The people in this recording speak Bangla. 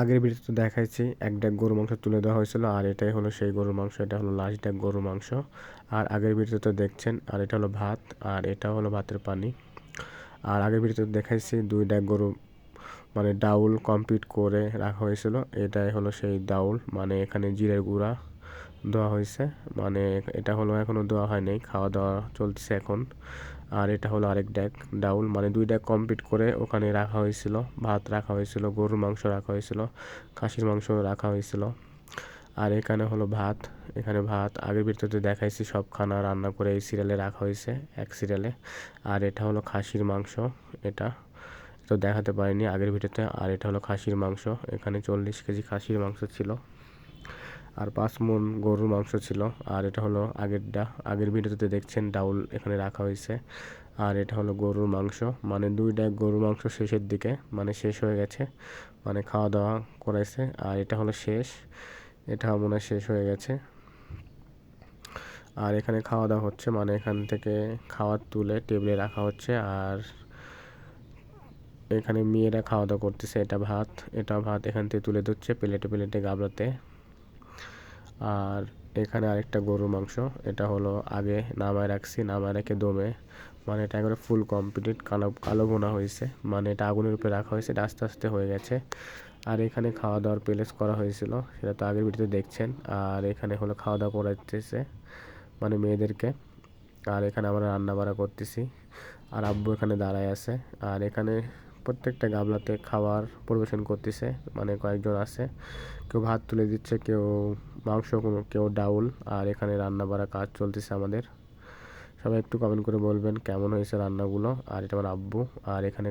আগের ভিডিওতে দেখাইছি, এক ডাক গরুর মাংস তুলে দেওয়া হয়েছিল, আর এটাই হলো সেই গরুর মাংস, এটা হলো লাস্ট ড্যাগ গরুর মাংস। আর আগের ভিডিওতে দেখছেন, আর এটা হলো ভাত, আর এটা হলো ভাতের পানি। আর আগের ভিডিওতে দেখাইছি, দুই ডাক গরু মানে ডাউল কমপ্লিট করে রাখা হয়েছিল, এটাই হলো সেই ডাউল মানে এখানে জিরের গুঁড়া দেওয়া হয়েছে মানে এটা হলো এখনও দেওয়া হয়নি, খাওয়া দাওয়া চলছে এখন। আর এটা হলো আরেক ড্যাক ডাউল মানে দুই ড্যাক কমপ্লিট করে ওখানে রাখা হয়েছিল, ভাত রাখা হয়েছিল, গরুর মাংস রাখা হয়েছিল, খাসির মাংস রাখা হয়েছিল। আর এখানে হলো ভাত, এখানে ভাত, আগের ভিতরে দেখাইছি সব খানা রান্না করে এই সিরিয়ালে রাখা হয়েছে, এক সিরিয়ালে আর এটা হলো খাসির মাংস, এটা তো দেখাতে পারিনি আগের ভিডিওতে, আর এটা হলো খাসির মাংস, এখানে চল্লিশ কেজি খাসির মাংস ছিল। আর পাঁচ মন গরুর মাংস ছিল, আর এটা হলো আগেরটা। আগের ভিডিওতে দেখছেন ডাউল এখানে রাখা হয়েছে। আর এটা হলো গরুর মাংস। মানে দুইটা গরুর মাংস শেষের দিকে মানে শেষ হয়ে গেছে মানে খাওয়া দাওয়া করাইছে। আর এটা হলো শেষ। এটা মনে হয় শেষ হয়ে গেছে। আর এখানে খাওয়া দাওয়া হচ্ছে মানে এখান থেকে খাওয়ার তুলে টেবিলে রাখা হচ্ছে। আর এখানে মেয়েরা খাওয়া দাওয়া করতেছে, এটা ভাত। এটা ভাত এখান থেকে তুলে ধরছে, প্লেটে প্লেটে গাবলাতে আর এখানে আরেকটা গরুর মাংস। এটা হলো আগে নামায় রাখছি, নামায় রেখে দমে। মানে এটা একবারে ফুল কমপ্লিট কালো কালো বোনা হয়েছে। মানে এটা আগুনের উপরে রাখা হয়েছে, এটা আস্তে আস্তে হয়ে গেছে। আর এখানে খাওয়া দাওয়ার প্লেস করা হয়েছিল, সেটা তো আগের ভিডিওতে দেখছেন। আর এখানে হলো খাওয়া দাওয়া করাইতেছে মানে মেয়েদেরকে। আর এখানে আমরা রান্না বাড়া করতেছি। আর আব্বু এখানে দাঁড়ায় আছে। আর এখানে প্রত্যেকটা গামলাতে খাবার পরিবেশন করতেছে মানে কয়েকজন আছে। কেউ ভাত তুলে দিচ্ছে, কেউ মাংস কোনো কেউ ডাউল, আর এখানে রান্না বাড়া কাজ চলতেছে আমাদের। সবাই একটু কমেন্ট করে বলবেন কেমন হয়েছে রান্নাগুলো, আর এটা আমার আব্বু, আর এখানে